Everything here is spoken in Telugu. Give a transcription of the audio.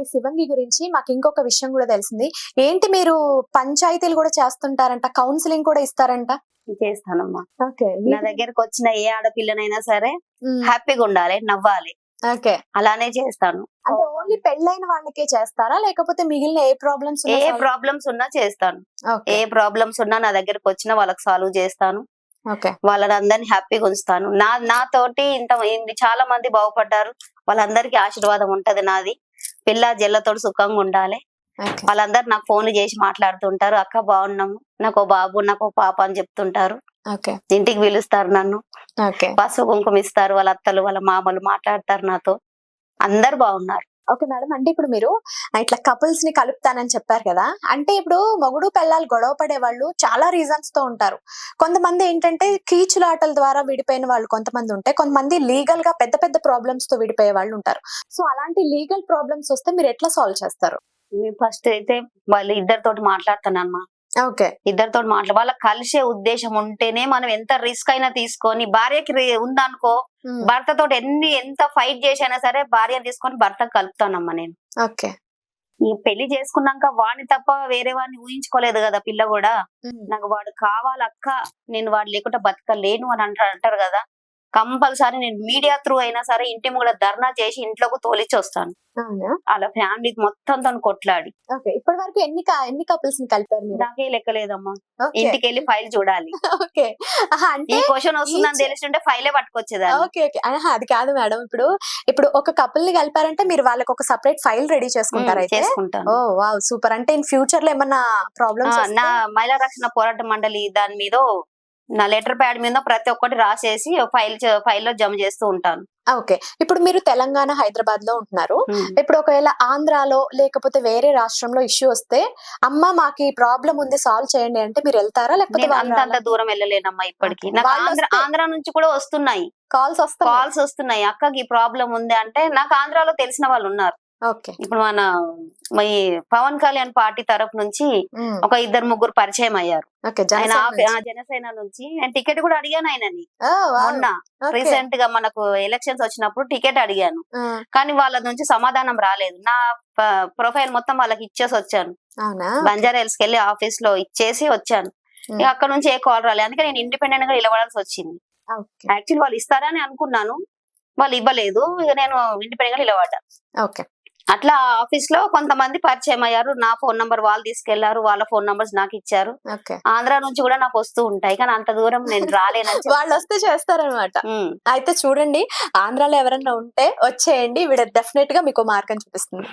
అంటే శివంగి గురించి మాకు ఇంకొక విషయం కూడా తెలిసింది. ఏంటి మీరు పంచాయతీలు కూడా చేస్తుంటారంట? కౌన్సిలింగ్ కూడా ఇస్తారంట? చేస్తానమ్మా. ఓకే. నా దగ్గరకు వచ్చిన ఏ ఆడపిల్లనైనా సరే హ్యాపీగా ఉండాలి నవ్వాలి. ఓకే. అలానే చేస్తాను. అంటే ఓన్లీ పెళ్ళైన వాళ్ళకే చేస్తారా? లేకపోతే మిగిలిన ఏ ప్రాబ్లమ్స్ ఏ ప్రాబ్లమ్స్ ఉన్నా చేస్తాను. ఏ ప్రాబ్లమ్స్ ఉన్నా నా దగ్గరకు వచ్చినా వాళ్ళకి సాల్వ్ చేస్తాను. ఓకే. వాళ్ళని అందరిని హ్యాపీగా ఉంచుతాను. నా నాతోటి ఇంత చాలా మంది బాగుపడ్డారు. వాళ్ళందరికీ ఆశీర్వాదం ఉంటది నాది. పిల్ల జల్లతోటి సుఖంగా ఉండాలి. వాళ్ళందరూ నాకు ఫోన్లు చేసి మాట్లాడుతుంటారు. అక్క బాగున్నాము. నాకు బాబు నాకు పాప అని చెప్తుంటారు. ఇంటికి పిలుస్తారు నన్ను. పసుపు కుంకుమ ఇస్తారు వాళ్ళ అత్తలు వాళ్ళ మామలు మాట్లాడతారు నాతో. అందరు బాగున్నారు. Okay madam. అంటే ఇప్పుడు మీరు ఇట్లా కపుల్స్ని కలుపుతానని చెప్పారు కదా అంటే ఇప్పుడు మొగుడు పెళ్ళాలు గొడవ పడే వాళ్ళు చాలా రీజన్స్తో ఉంటారు. కొంతమంది ఏంటంటే కీచులాటల ద్వారా విడిపోయిన వాళ్ళు కొంతమంది ఉంటే కొంతమంది లీగల్గా పెద్ద పెద్ద ప్రాబ్లమ్స్తో విడిపోయే వాళ్ళు ఉంటారు. సో అలాంటి లీగల్ ప్రాబ్లమ్స్ వస్తే మీరు ఎట్లా సాల్వ్ చేస్తారు? ఫస్ట్ అయితే వాళ్ళు ఇద్దరితోటి మాట్లాడతానమ్మా. ఇద్దరితో మాట్లా వాళ్ళకి కలిసే ఉద్దేశం ఉంటేనే మనం ఎంత రిస్క్ అయినా తీసుకొని భార్యకి ఉందనుకో భర్తతో ఎన్ని ఎంత ఫైట్ చేసైనా సరే భార్యను తీసుకొని భర్తకు కలుపుతానమ్మా నేను. ఓకే. ఈ పెళ్ళి చేసుకున్నాక వాడిని తప్ప వేరే వాడిని ఊహించుకోలేదు కదా పిల్ల కూడా. నాకు వాడు కావాలక్క నేను వాడు లేకుండా బతకలేను అని అంటారు కదా. కంపల్సరీ నేను మీడియా త్రూ అయినా సరే ఇంటి కూడా ధర్నా చేసి ఇంట్లోకి తోలిచ్చి వస్తాను. అలా ఫ్యామిలీ మొత్తం తను కొట్లాడి. ఇప్పటి వరకు ఎన్ని ఎన్ని కపుల్స్ని కలిపారు మీరు? నాకే లెక్కలేదమ్మా. ఇంటికి వెళ్ళి ఫైల్ చూడాలి. ఈ అంటే క్వశ్చన్ వస్తుందని తెలిసింటే ఫైలే పట్టుకొచ్చేదాన్ని. Okay okay. అది కాదు మేడం. ఇప్పుడు ఇప్పుడు ఒక కపుల్ని కలిపారంటే మీరు వాళ్ళకి ఒక సపరేట్ ఫైల్ రెడీ చేసుకుంటారు చేసుకుంటాను. Oh wow super. అంటే ఇన్ ఫ్యూచర్లో ఏమన్నా ప్రాబ్లమ్స్ నా మహిళా రక్షణ పోరాట మండలి దాని మీద నా లెటర్ ప్యాడ్ మీద ప్రతి ఒక్కటి రాసేసి ఫైల్ ఫైల్లో జమ చేస్తూ ఉంటాను. ఓకే. ఇప్పుడు మీరు తెలంగాణ హైదరాబాద్లో ఉంటున్నారు. ఇప్పుడు ఒకవేళ ఆంధ్రాలో లేకపోతే వేరే రాష్ట్రంలో ఇష్యూ వస్తే అమ్మ మాకు ఈ ప్రాబ్లం ఉంది సాల్వ్ చేయండి అంటే మీరు వెళ్తారా లేకపోతే అంత దూరం వెళ్ళలేనమ్మా ఇప్పటికి. నాకు ఆంధ్ర నుంచి కూడా వస్తున్నాయి. కాల్స్ వస్తాయి కాల్స్ వస్తున్నాయి. అక్కకి ఈ ప్రాబ్లం ఉంది అంటే నాకు ఆంధ్రాలో తెలిసిన వాళ్ళు ఉన్నారు. ఇప్పుడు మన ఈ పవన్ కళ్యాణ్ పార్టీ తరఫు నుంచి ఒక ఇద్దరు ముగ్గురు పరిచయం అయ్యారు. ఆయన జనసేన నుంచి. నేను టికెట్ కూడా అడిగాను ఆయనని. మొన్న. రీసెంట్గా మనకు ఎలక్షన్స్ వచ్చినప్పుడు టికెట్ అడిగాను. కానీ వాళ్ళ నుంచి సమాధానం రాలేదు. నా ప్రొఫైల్ మొత్తం వాళ్ళకి ఇచ్చేసి వచ్చాను. బంజారా హిల్స్ కెళ్ళి ఆఫీస్లో ఇచ్చేసి వచ్చాను. అక్కడ నుంచి ఏ కాల్ రాలేదు. అందుకే నేను ఇండిపెండెంట్గా నిలబడాల్సి వచ్చింది. యాక్చువల్లీ వాళ్ళు ఇస్తారని అనుకున్నాను. వాళ్ళు ఇవ్వలేదు. ఇక నేను ఇండిపెండెంట్గా నిలబడ్డా. ఓకే. అట్లా ఆఫీస్లో కొంతమంది పరిచయం అయ్యారు. నా ఫోన్ నంబర్ వాళ్ళు తీసుకెళ్ళారు. వాళ్ళ ఫోన్ నంబర్స్ నాకు ఇచ్చారు. ఆంధ్ర నుంచి కూడా నాకు వస్తూ ఉంటాయి. కానీ అంత దూరం నేను రాలేనని చెప్పి- వాళ్ళు వస్తే చేస్తారనమాట. అయితే చూడండి ఆంధ్రాలో ఎవరన్నా ఉంటే వచ్చేయండి. వీడ డెఫినెట్గా మీకు మార్గం చూపిస్తుంది.